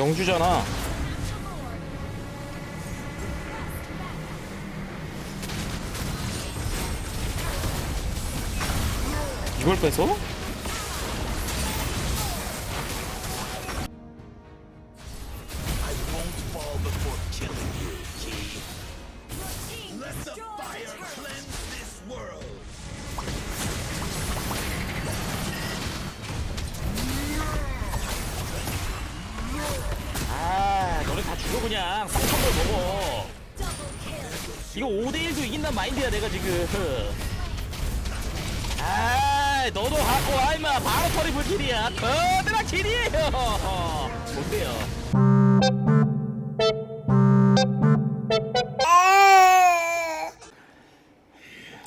영주잖아. 이걸 뺏어? 뭔데요?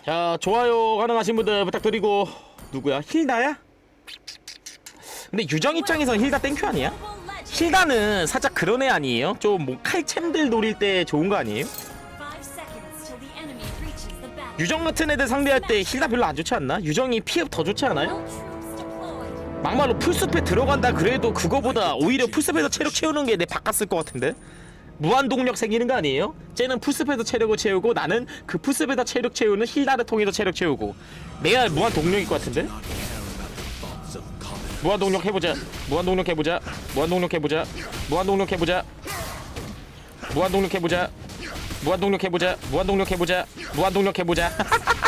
자, 좋아요 가능하신 분들 부탁드리고 누구야? 힐다야? 근데 유정 입장에서 힐다 땡큐 아니야? 힐다는 살짝 그런 애 아니에요? 좀 뭐 칼챔들 노릴 때 좋은 거 아니에요? 유정 같은 애들 상대할 때 힐다 별로 안 좋지 않나? 유정이 피흡 더 좋지 않아요? 막말로 풀숲에 들어간다 그래도 그거보다 오히려 풀숲에서 체력 채우는 게 내 바꿨을 것 같은데? 무한 동력 생기는 거 아니에요? 쟤는 풀숲에서 체력을 채우고 나는 그 풀숲에서 체력 채우는 힐다를 통해서 체력 채우고 내가 무한 동력일 것 같은데? 무한 동력 해보자. 무한 동력 해보자. 무한 동력 해보자. 무한 동력 해보자. 무한 동력 해보자. 무한 동력 해보자. 무한 동력 해보자. 무한 동력 해보자.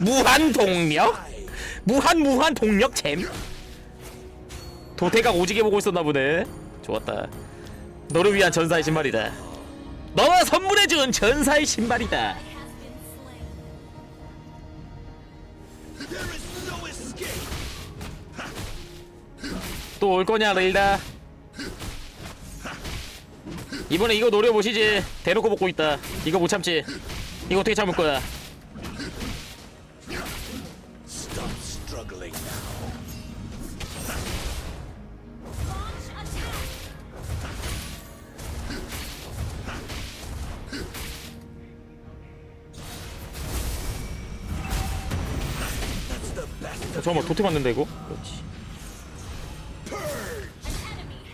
무한 동력? 무한 무한 동력 잼? 도태가 오지게 보고 있었나 보네. 좋았다. 너를 위한 전사의 신발이다. 너가 선물해준 전사의 신발이다. 또 올 거냐 레일다 이번에 이거 노려보시지 대놓고 먹고 있다 이거 못 참지 이거 어떻게 참을 거야 잠깐만 도태 맞는다 이거? 그렇지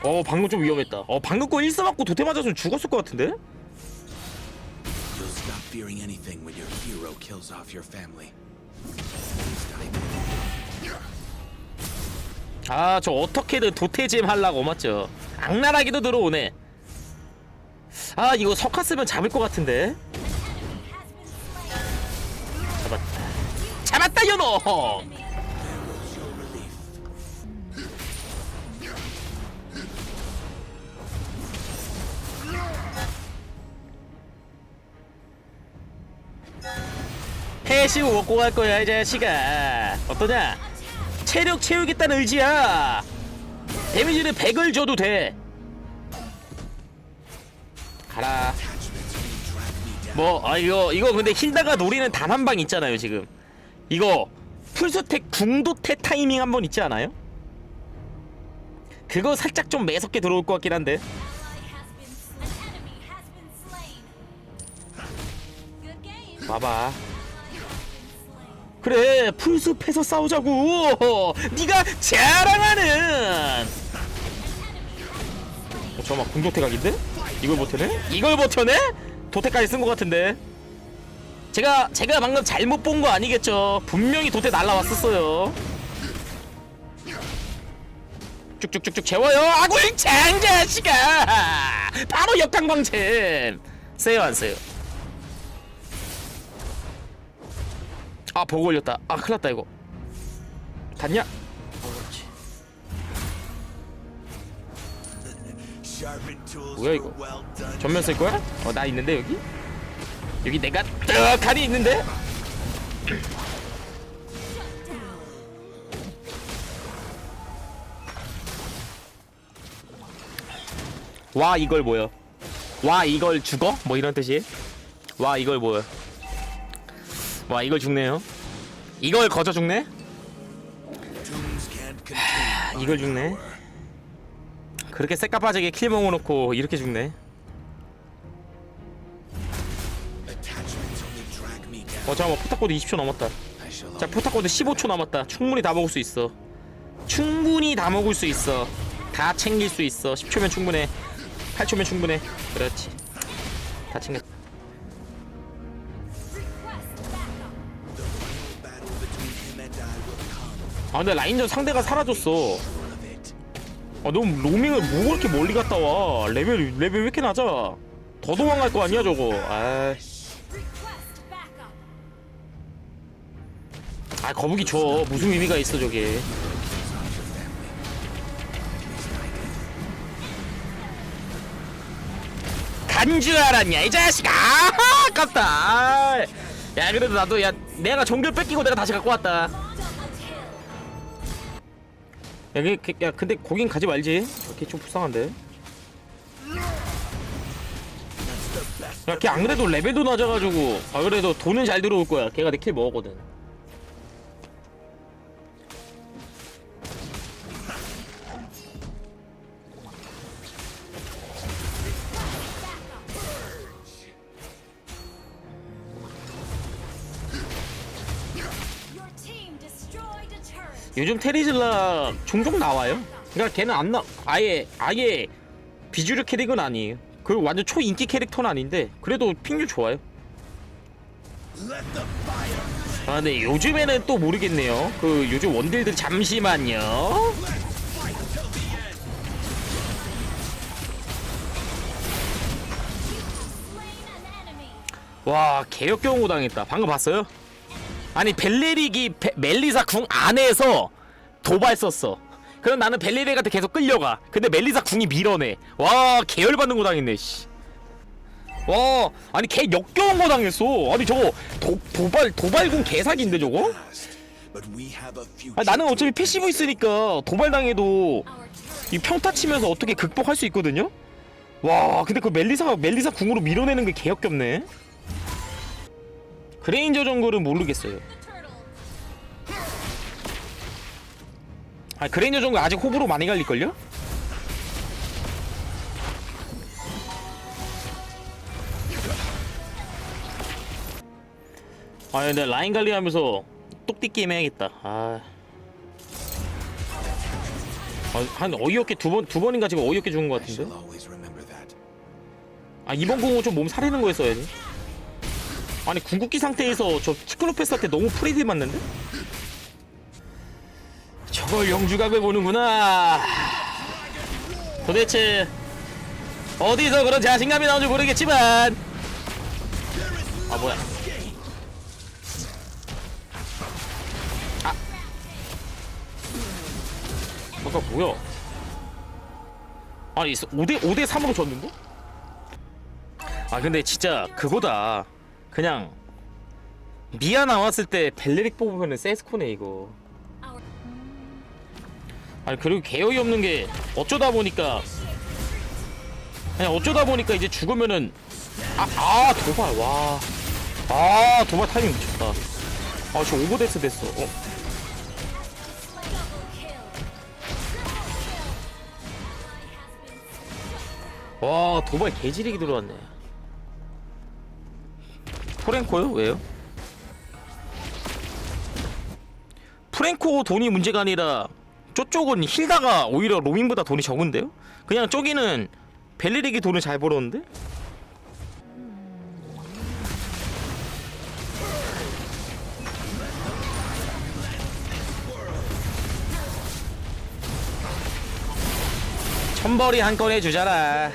어 방금 좀 위험했다. 어 방금 거 1사 맞고 도태 맞았으면 죽었을 것 같은데? You'll stop fearing anything when your hero kills off your family. Please die now. 아저 어떻게든 도태잼 하려고 맞죠? 악랄하기도 들어오네. 아 이거 석화 쓰면 잡을 것 같은데? 잡았다 잡았다 연호 해시고 먹고 갈 거야 이 자식아. 어떠냐? 체력 채우겠다는 의지야. 데미지를 100을 줘도 돼. 가라. 뭐 아 이거 이거 근데 힐다가 노리는 단 한 방 있잖아요 지금. 이거 풀스택 궁도태 타이밍 한 번 있지 않아요? 그거 살짝 좀 매섭게 들어올 것 같긴 한데. 봐봐 그래 풀숲에서 싸우자고. 네가 자랑하는. 어, 잠깐만 궁도태각인데? 이걸 버텨내? 이걸 버텨내? 도태까지 쓴 것 같은데. 제가 제가 방금 잘못 본 거 아니겠죠? 분명히 도태 날라왔었어요. 쭉쭉쭉쭉 재워요. 아굴 장자식아 바로 역강방챔 세요 안 세요 아 보고 걸렸다 아 큰일났다 이거 닿냐? 뭐야, 이거? 전면 쓸 거야? 어 나 있는데 여기? 여기 내가 떡하니 있는데? 와 이걸 뭐야? 와 이걸 죽어? 뭐 이런 뜻이? 와 이걸 뭐야? 와 이걸 죽네요. 이걸 거저 죽네? 이걸 죽네. 그렇게 새까빠지게 킬 먹어놓고 이렇게 죽네. 어 잠깐만 포탑코드 20초 남았다. I shall 자 포탑코드 15초 남았다. 충분히 다 먹을 수 있어. 충분히 다 먹을 수 있어 다 챙길 수 있어 10초면 충분해 8초면 충분해 그렇지 다 챙겼 Battle 아 근데 라인전 상대가 사라졌어. 아 너무 로밍을 뭐 그렇게 멀리 갔다 와. 레벨 레벨 왜 이렇게 낮아? 더 도망갈 거 아니야 저거. 아, 아 거북이 줘. 무슨 의미가 있어 저게. 간 줄 알았냐 이 자식아! 아, 아깝다. 아. 야 그래도 나도 야 내가 종결 뺏기고 내가 다시 갖고 왔다 야, 그, 그, 야 근데 거긴 가지 말지. 이렇게 좀 불쌍한데. 야 걔 안 그래도 레벨도 낮아가지고 아 그래도 돈은 잘 들어올 거야. 걔가 내 킬 먹었거든 요즘 테리즐라 종종 나와요. 그러니까 걔는 안 나 아예 아예 비주류 캐릭은 아니에요. 그리고 완전 초인기 캐릭터는 아닌데 그래도 핑류 좋아요. 아 근데 요즘에는 또 모르겠네요. 그 요즘 원딜들 잠시만요. 와 개역겨운 당했다. 방금 봤어요? 아니 벨레릭이 베- 멜리사 궁 안에서 도발 썼어 그럼 나는 벨레릭한테 계속 끌려가 근데 멜리사 궁이 밀어내 와 계열받는 거 당했네 씨. 와 아니 개 역겨운 거 당했어 아니 저거 도, 도발 도발궁 개사기인데 저거? 아, 나는 어차피 패시브 있으니까 도발 당해도 이 평타 치면서 어떻게 극복할 수 있거든요? 와 근데 그 멜리사가 멜리사 궁으로 밀어내는 게 개역겹네 그레인저 정글은 모르겠어요 아 그레인저 정글 아직 호불호 많이 갈릴걸요? 아 근데 라인 관리하면서 똑띠 게임 해야겠다 아... 아, 한 어이없게 두 번 두 번인가 지금 어이없게 죽은 것 같은데? 아 이번 공은 좀 몸 사리는 거 했어야지 아니 궁극기 상태에서 저 티크로패스한테 너무 프리드 맞는데? 저걸 영주각을 보는구나. 도대체 어디서 그런 자신감이 나온지 모르겠지만. 아 뭐야. 아. 아까 뭐야? 아니 5대 5대 3으로 졌는데? 아 근데 진짜 그거다 그냥 미아 나왔을 때 벨레릭 뽑으면은 세스코네 이거. 아니 그리고 개어이 없는 게 어쩌다 보니까 그냥 어쩌다 보니까 이제 죽으면은 아, 아 도발 와 아 도발 타이밍 미쳤다. 아저 오버데스 됐어. 어? 와 도발 개지리기 들어왔네 프랭코요? 왜요? 프랭코 돈이 문제가 아니라 저쪽은 힐다가 오히려 로밍보다 돈이 적은데요? 그냥 저기는 벨리릭이 돈을 잘 벌었는데? 천벌이 한 건 해주잖아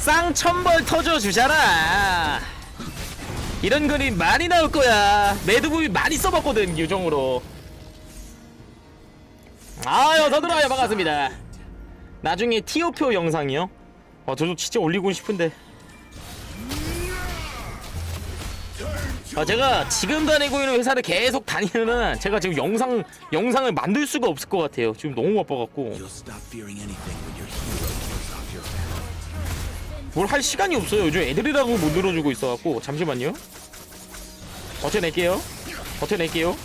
쌍천벌 터져주잖아 이런 그림 많이 나올 거야. 매드부비 많이 써봤거든 유정으로. 아유 더들어요. 반갑습니다. 나중에 티오표 영상이요? 아 저도 진짜 올리고 싶은데. 아 제가 지금 다니고 있는 회사를 계속 다니는 한 제가 지금 영상 영상을 만들 수가 없을 것 같아요. 지금 너무 바빠갖고 뭘 할 시간이 없어요. 요즘 애들이라고 못 늘어주고 있어갖고 잠시만요. 버텨낼게요. 버텨낼게요.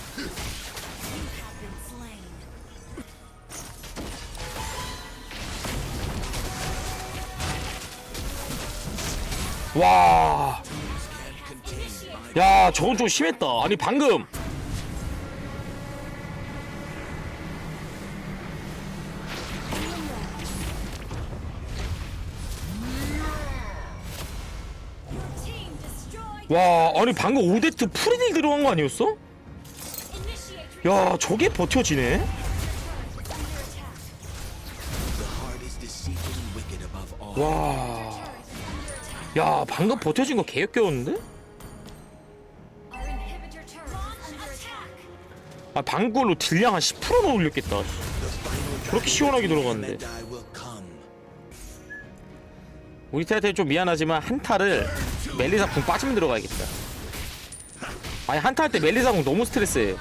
와. 야, 저건 좀 심했다. 아니 방금 와 아니 방금 오데트 프리딜 들어간 거 아니었어? 야 저게 버텨지네? The heart is deceitful and wicked above all. 와. 야 방금 버텨진 거 개역겨웠는데? 아 방금 걸로 딜량 한 10%는 올렸겠다 저렇게 시원하게 들어갔는데. 우리 태한테 좀 미안하지만 한타를 멜리사 궁 빠지면 들어가야겠다 아니 한타 할 때 멜리사 궁 너무 스트레스해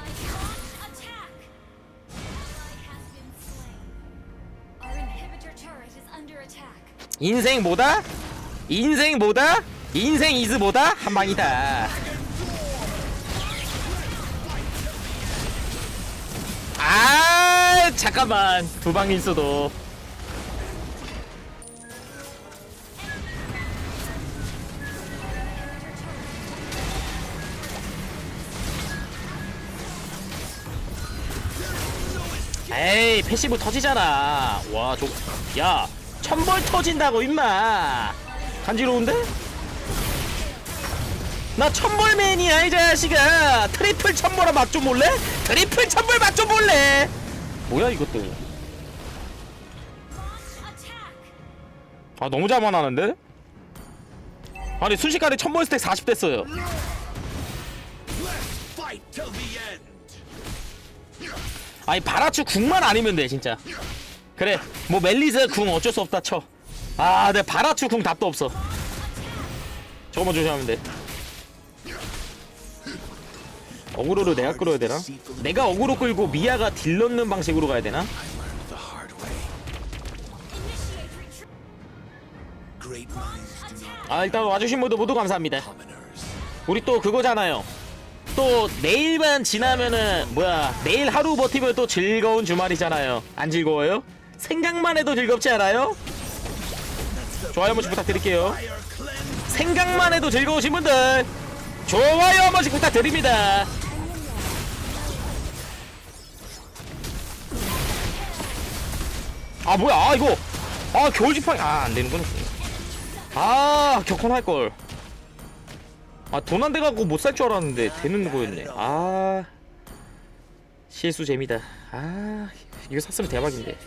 인생 뭐다? 인생 뭐다? 인생 이즈 뭐다? 한 방이다 아 잠깐만 두 방이 있어도 에이 패시브 터지잖아 와저야 천벌 터진다고 임마 간지러운데? 나 천벌맨이야 이 자식아 트리플 천벌아 맛 좀 볼래? 트리플 천벌 맛 좀 볼래? 뭐야 이것도 아 너무 잘만하는데? 아니 순식간에 천벌 스택 40 됐어요 아니 바라추 궁만 아니면 돼 진짜 그래 뭐 멜리스 궁 어쩔 수 없다 쳐아내 바라추 궁 답도 없어 저거만 조심하면 돼 어그로를 내가 끌어야 되나? 내가 어그로 끌고 미아가 딜 넣는 방식으로 가야 되나? 아 일단 와주신 분들 모두 감사합니다. 우리 또 그거잖아요 또 내일만 지나면은 뭐야 내일 하루 버티면 또 즐거운 주말이잖아요 안 즐거워요? 생각만 해도 즐겁지 않아요? 좋아요 한 번씩 부탁드릴게요. 생각만 해도 즐거우신 분들 좋아요 한 번씩 부탁드립니다 아 뭐야 아 이거 아 겨울 지팡이 아 안되는구나 아 격언할걸 아 돈 안 돼갖고 못 살 줄 알았는데 되는 거였네. 아 실수 재미다. 아 이거 샀으면 대박인데.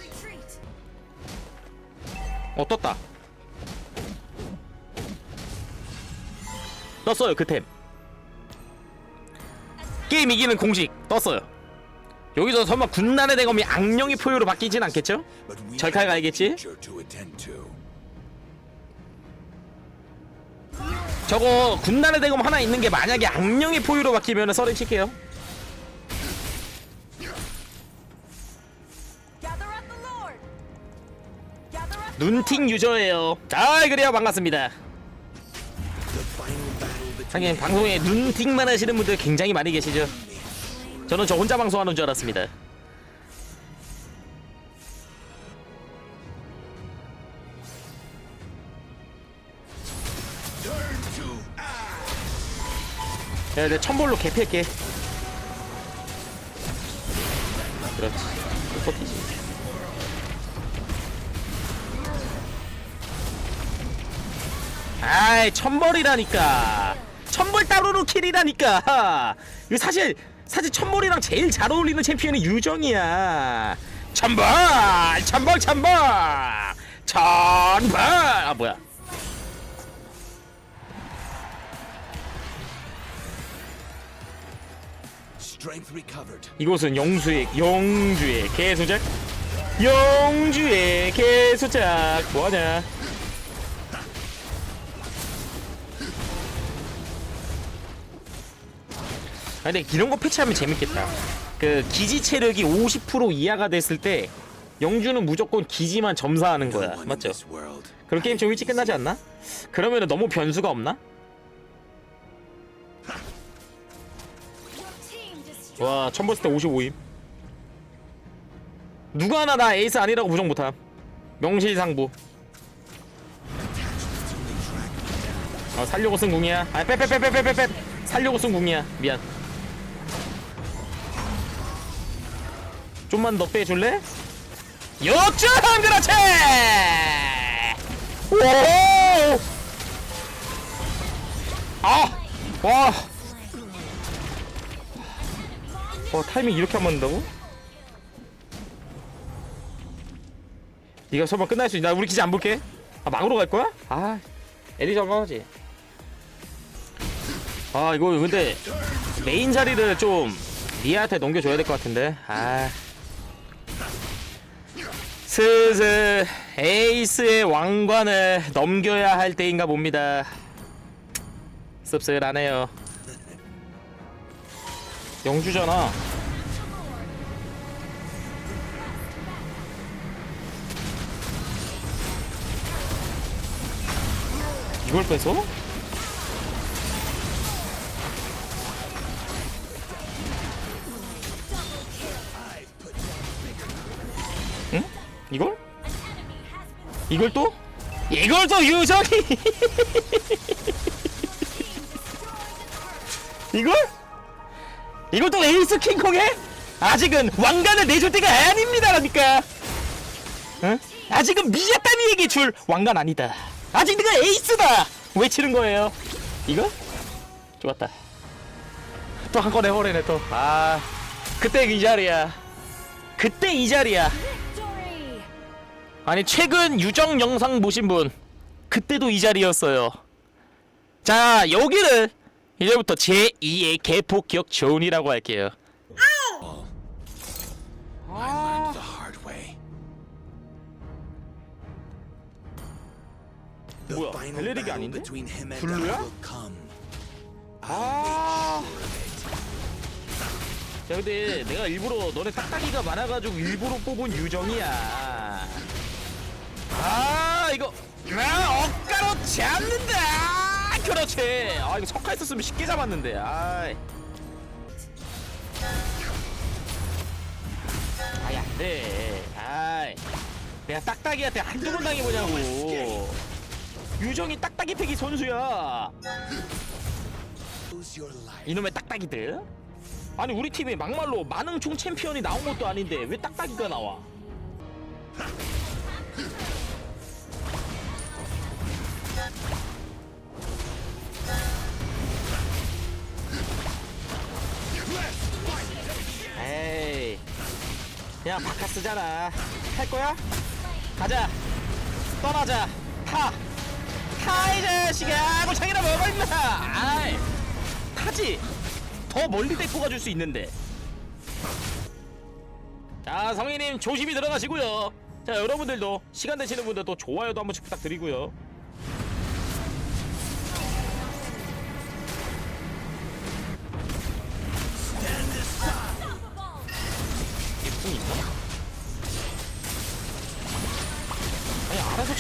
어 떴다. 떴어요 그템. 게임 이기는 공식 떴어요. 여기서 설마 군단의 대검이 악령의 포효로 바뀌진 않겠죠? A 가야겠지? 저거 군단의 대검 하나 있는 게 만약에 악령의 포유로 바뀌면 썰을 칠게요. 눈팅 유저예요. 아 그래요. 반갑습니다. 하긴 방송에 눈팅만 하시는 분들 굉장히 많이 계시죠? 저는 저 혼자 방송하는 줄 알았습니다 야, 내 천볼로 개패할게. 그렇지. 또 버티지. 아이 천벌이라니까. 천벌 따로로 킬이라니까. 이거 사실 사실 천벌이랑 제일 잘 어울리는 챔피언이 유정이야. 천벌! 천벌 천벌! 천벌! 아 뭐야 이곳은 영수의 영주의 개수작 영주의 개수작 뭐하냐 아 근데 이런 거 패치하면 재밌겠다 그 기지 체력이 50% 이하가 됐을 때 영주는 무조건 기지만 점사하는 거야 맞죠? 그런 게임 좀 일찍 끝나지 않나? 그러면은 너무 변수가 없나? 와 천벌스 때 55임 누가 하나 나 에이스 아니라고 부정 못함 명실상부 어 살려고 쓴 궁이야 아 빼빼빼빼빼빼빼 살려고 쓴 궁이야 미안 좀만 더 빼줄래? 요점 그렇지 오! 아! 와. 어 타이밍 이렇게 안 맞는다고? 네가 설마 끝날 수 있나? 우리 기지 안 볼게. 아 망으로 갈 거야? 아 엘리전 가지. 아 이거 근데 메인 자리를 좀 리아한테 넘겨줘야 될 것 같은데. 아. 슬슬 에이스의 왕관을 넘겨야 할 때인가 봅니다. 씁쓸하네요. 영주잖아. 이걸 뺏어? 응? 이걸? 이걸 또? 이걸 또 유정이 이걸? 이걸 또 에이스 킹콩에? 아직은 왕관을 내줄 때가 아닙니다라니까 응? 아직은 미야타미에게 줄 왕관 아니다 아직 네가 에이스다 외치는 거예요 이거? 좋았다 또 한 건 해버리네 또아 그때 이 자리야 그때 이 자리야 아니 최근 유정 영상 보신 분 그때도 이 자리였어요. 자 여기를 이제부터 제2의 개폭격 존이라고 할게요. 뭐야, 벨레릭이 아닌데? 블루야? 아. 자 근데 내가 일부러 너네 딱딱이가 많아가지고 일부러 뽑은 유정이야. 아 이거 아 억가로 잡는다. 그렇지. 아 이거 석화 있었으면 쉽게 잡았는데. 아. 아이 안돼. 아이. 내가 딱딱이한테 한두 번 당해보냐고. 유정이 딱딱이 패기 선수야. 이놈의 딱딱이들. 아니 우리 팀에 막말로 만능총 챔피언이 나온 것도 아닌데 왜 딱딱이가 나와? 그냥 바카스잖아. 할 거야? 가자. 떠나자. 타. 타, 이 자식아. 고창이나 먹어, 임마. 아이. 타지. 더 멀리 데리고 가줄 수 있는데. 자, 성희님 조심히 들어가시고요. 자, 여러분들도 시간 되시는 분들도 좋아요도 한 번씩 부탁드리고요.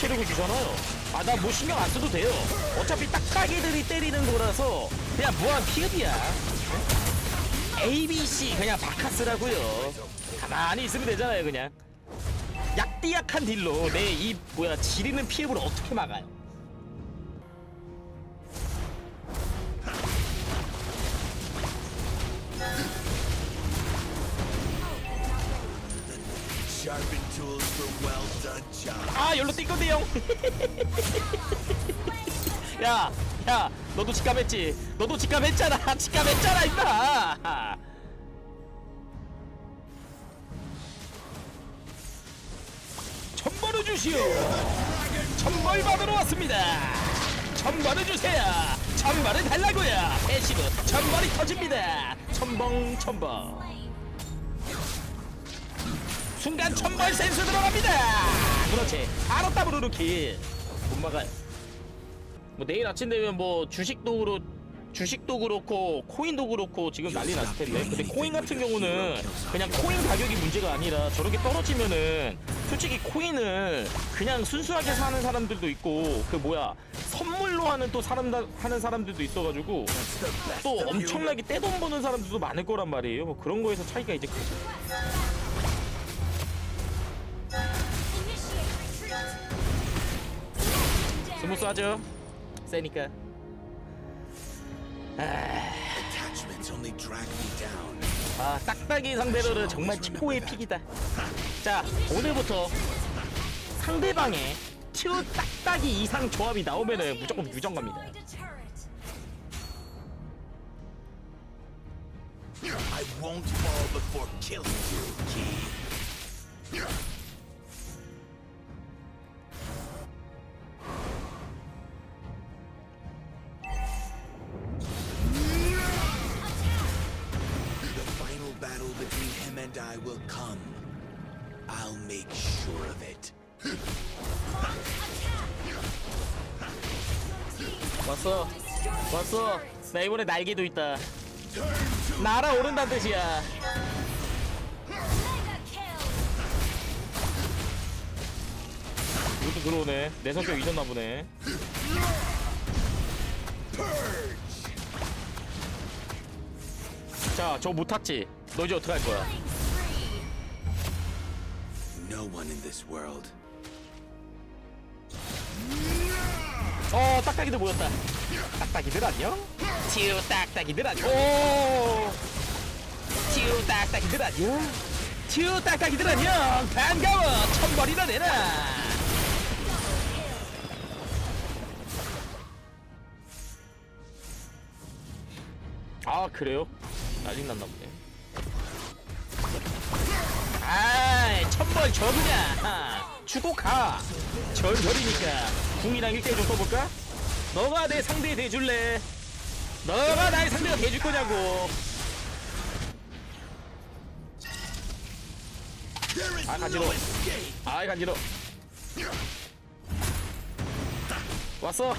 체력을 주잖아요. 아 나 뭐 신경 안 써도 돼요. 어차피 딱딱이들이 때리는 거라서 그냥 무한 피흡이야. A, B, C 그냥 바카스라고요. 가만히 있으면 되잖아요 그냥. 약디약한 딜로 내 이 뭐야 지리는 피흡을 어떻게 막아요? 야, 야, 너도 직감했지? 너도 직감했잖아. 직감했잖아, 임마. 천벌을 주시오. 천벌 받으러 왔습니다. 천벌을 주세요. 천벌을 달라고요. 패시브 천벌이 터집니다. 천벙 천벙. 순간 천벌 센스 들어갑니다. 그렇지. 더블 루키. 못 막아요. 뭐 내일 아침 되면 뭐 주식도 그렇 주식도 그렇고 코인도 그렇고 지금 난리 났을 텐데 근데 코인 같은 경우는 그냥 코인 가격이 문제가 아니라 저렇게 떨어지면은 솔직히 코인을 그냥 순수하게 사는 사람들도 있고 그 뭐야 선물로 하는 또 사람 하는 사람들도 있어가지고 또 엄청나게 떼돈 버는 사람들도 많을 거란 말이에요 뭐 그런 거에서 차이가 이제 크죠. 못 쏴죠. 세니까. 아, 딱딱이 상대로는 정말 최고의 픽이다. 자, 오늘부터 상대방의 튜 딱딱이 이상 조합이 나오면은 무조건 유전 갑니다. I won't fall before killing you, Key. I will come. I'll make sure of it. 왔어. 왔어. 나 이번에 날개도 있다. 날아오른다는 뜻이야. 이것도 들어오네. 내 성격 잊었나 보네. 자저 못 탔지? 너 이제 어떡할 거야 No one in this world. 어 딱딱이들 모였다. 딱딱이들 안녕 튀우 딱딱이들 안녕 오! 튀우 딱딱이들 안녕 튀우 딱딱이들 안녕 반가워 천벌이나 내라. 아 그래요? 난리 났나 보네. 아이 천벌 저 그냥 주고 가. 전설이니까 궁이랑 1대1 좀 써볼까? 너가 내 상대 돼줄래? 너가 나의 상대가 돼줄 거냐고. 아 간지러워 아이 간지러. 왔어.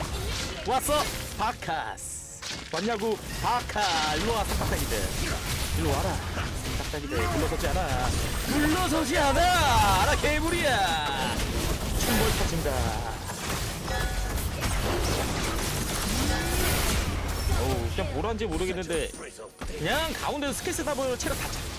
왔어. 바카스. 왔냐고. 바카 일로 와서 딱딱이들 일로 와라 딱딱이들 물러서지 않아. 물러서지 않아. 알아 개구리야. 충벌 터진다. 어우 그냥 뭘 한지 모르겠는데 그냥 가운데서 스킬 쓰다 보면 체력 다 차.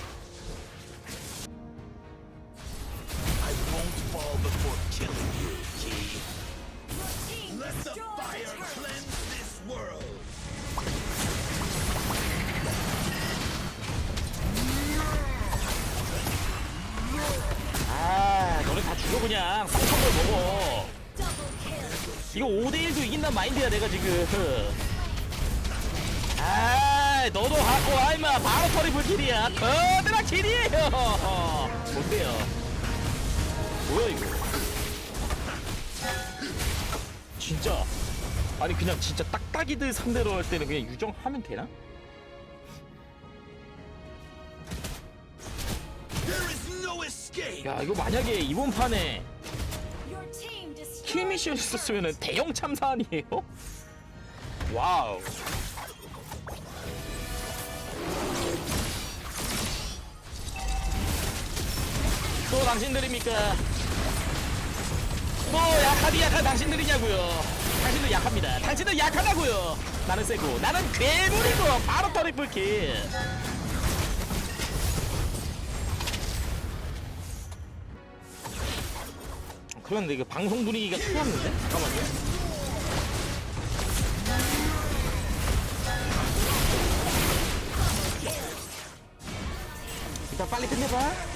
더드라 킬이에요. 뭔데요? 뭐야 이거? 진짜. 아니 그냥 진짜 딱딱이들 상대로 할 때는 그냥 유정하면 되나? 야 이거 만약에 이번 판에 킬 미션 있었으면 대형 참사 아니에요? 와우. 또 당신들입니까? 또 약하디 약한 당신들이냐고요? 당신들 약합니다. 당신들 약하다고요. 나는 세고 나는 괴물이고 바로 터리플 킬. 그런데 이거 방송 분위기가 틀렸는데? 잠깐만요. 일단 빨리 끝내봐.